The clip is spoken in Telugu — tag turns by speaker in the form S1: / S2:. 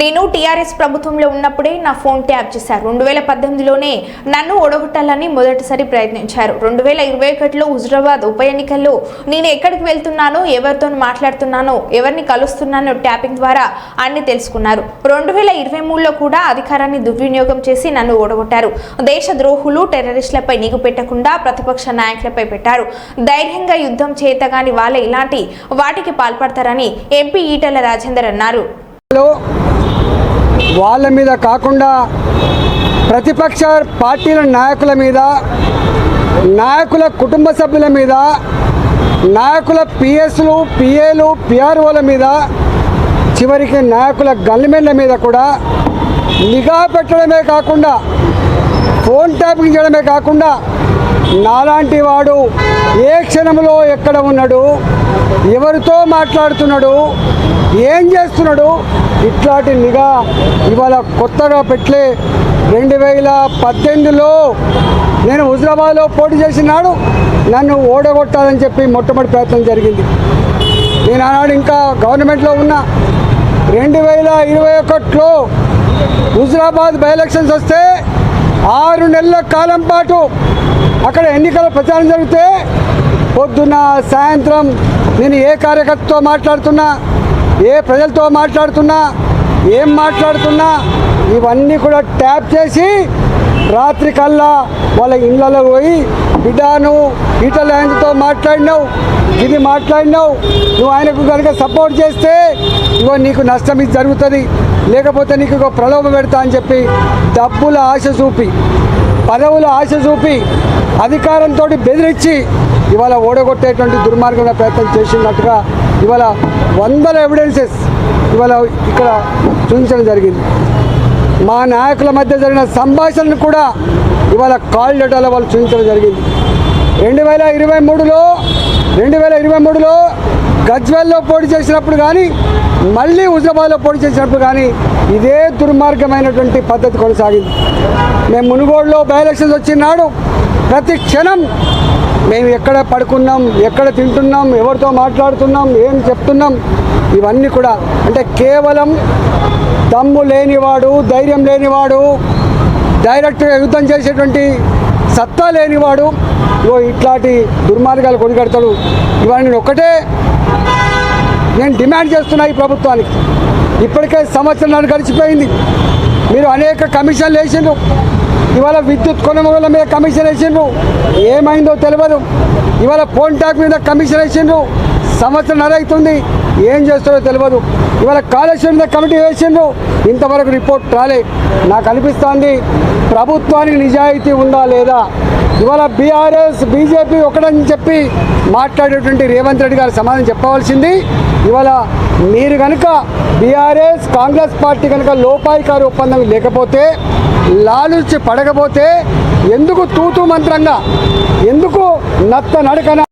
S1: నేను టీఆర్ఎస్ ప్రభుత్వంలో ఉన్నప్పుడే నా ఫోన్ ట్యాప్ చేశారు. రెండు వేల పద్దెనిమిదిలోనే నన్ను ఓడగొట్టాలని మొదటిసారి ప్రయత్నించారు. రెండు వేల ఇరవై ఒకటిలో హుజరాబాద్ ఉప ఎన్నికల్లో నేను ఎక్కడికి వెళ్తున్నానో ఎవరితో మాట్లాడుతున్నానో ఎవరిని కలుస్తున్నానో ట్యాపింగ్ ద్వారా అన్ని తెలుసుకున్నారు. రెండు వేల ఇరవై మూడులో కూడా అధికారాన్ని దుర్వినియోగం చేసి నన్ను ఓడగొట్టారు దేశ ద్రోహులు టెర్రరిస్టులపై నిగు పెట్టకుండా ప్రతిపక్ష నాయకులపై పెట్టారు. ధైర్యంగా యుద్ధం చేయతగాని వాళ్ళే ఇలాంటి వాటికి పాల్పడతారని ఎంపీ ఈటల రాజేందర్ అన్నారు.
S2: వాళ్ళ మీద కాకుండా ప్రతిపక్ష పార్టీల నాయకుల మీద నాయకుల కుటుంబ సభ్యుల మీద నాయకుల పిఎస్లు పిఏలు పిఆర్ఓల మీద చివరికి నాయకుల గన్మెన్ల మీద కూడా నిఘా పెట్టడమే కాకుండా ఫోన్ ట్యాపింగ్ చేయడమే కాకుండా నాలాంటి వాడు ఏ క్షణంలో ఎక్కడ ఉన్నాడు ఎవరితో మాట్లాడుతున్నాడు ఏం చేస్తున్నాడు ఇట్లాంటి నిఘా ఇవాళ కొత్తగా పెట్టలే రెండు వేల పద్దెనిమిదిలో నేను హుజరాబాద్లో పోటీ చేసినాడు నన్ను ఓడగొట్టాలని చెప్పి మొట్టమొదటి ప్రయత్నం జరిగింది. నేను ఆనాడు ఇంకా గవర్నమెంట్లో ఉన్నా. రెండు వేల ఇరవై ఒకటిలో హుజరాబాద్ బై ఎలక్షన్స్ వస్తే ఆరు నెలల కాలం పాటు అక్కడ ఎన్నికల ప్రచారం జరిగితే పొద్దున్న సాయంత్రం నేను ఏ కార్యకర్తతో మాట్లాడుతున్నా ఏ ప్రజలతో మాట్లాడుతున్నా ఏం మాట్లాడుతున్నా ఇవన్నీ కూడా ట్యాప్ చేసి రాత్రి కల్లా వాళ్ళ ఇళ్ళలో పోయి బిడ్డను నువ్వు ఆయనతో మాట్లాడినావు ఇది మాట్లాడినావు నువ్వు ఆయనకు కనుక సపోర్ట్ చేస్తే ఇగో నీకు నష్టం ఇది జరుగుతుంది. లేకపోతే నీకు ఇగో ప్రలోభ పెడతా అని చెప్పి డబ్బుల ఆశ చూపి పదవుల ఆశ చూపి అధికారంతో బెదిరించి ఇవాళ ఓడగొట్టేటువంటి దుర్మార్గమైన ప్రయత్నం చేసినట్టుగా ఇవాళ వందల ఎవిడెన్సెస్ ఇవాళ ఇక్కడ చూపించడం జరిగింది. మా నాయకుల మధ్య జరిగిన సంభాషణను కూడా ఇవాళ కాల్ డేటాలో వాళ్ళు చూపించడం జరిగింది. రెండు వేల ఇరవై మూడులో రెండు వేల ఇరవై మూడులో గజ్వెల్లో పోటీ చేసినప్పుడు కానీ మళ్ళీ హుజరాబాద్లో పోటీ చేసినప్పుడు కానీ ఇదే దుర్మార్గమైనటువంటి పద్ధతి కొనసాగింది. మేము మునుగోడులో బై ఎలక్షన్స్ వచ్చినాడు ప్రతి క్షణం మేము ఎక్కడ పడుకున్నాం ఎక్కడ తింటున్నాం ఎవరితో మాట్లాడుతున్నాం ఏం చెప్తున్నాం ఇవన్నీ కూడా అంటే కేవలం దమ్ము లేనివాడు ధైర్యం లేనివాడు డైరెక్ట్గా యుద్ధం చేసేటువంటి సత్తా లేనివాడు ఓ ఇట్లాంటి దుర్మార్గాలు కొనిగడతాడు. ఇవన్నీ ఒకటే నేను డిమాండ్ చేస్తున్నా ఈ ప్రభుత్వానికి. ఇప్పటికే సంవత్సరాలు గడిచిపోయింది. మీరు అనేక కమిషన్లు వేసిండ్రు. ఇవాళ విద్యుత్ కొనుగోళ్ళ మీద కమిషన్ వేసిండ్రు. ఏమైందో తెలియదు ఇవాళ ఫోన్ ట్యాక్ మీద కమిషన్ వేసిండ్రు. సంవత్సరం నరైతుంది. ఏం చేస్తారో తెలియదు ఇవాళ కాళేశ్వరం మీద కమిటీ వేసిండ్రు. ఇంతవరకు రిపోర్ట్ రాలే. నాకు అనిపిస్తోంది ప్రభుత్వానికి నిజాయితీ ఉందా లేదా? ఇవాళ బీఆర్ఎస్ బీజేపీ ఒకటని చెప్పి మాట్లాడేటువంటి రేవంత్ రెడ్డి గారు సమాధానం చెప్పవలసింది. ఇవాళ మీరు కనుక బీఆర్ఎస్ కాంగ్రెస్ పార్టీ కనుక లోపాయికారి ఒప్పందం లేకపోతే లాలుచి పడకపోతే ఎందుకు తూతూ మంత్రంగా? ఎందుకు నత్త నడకన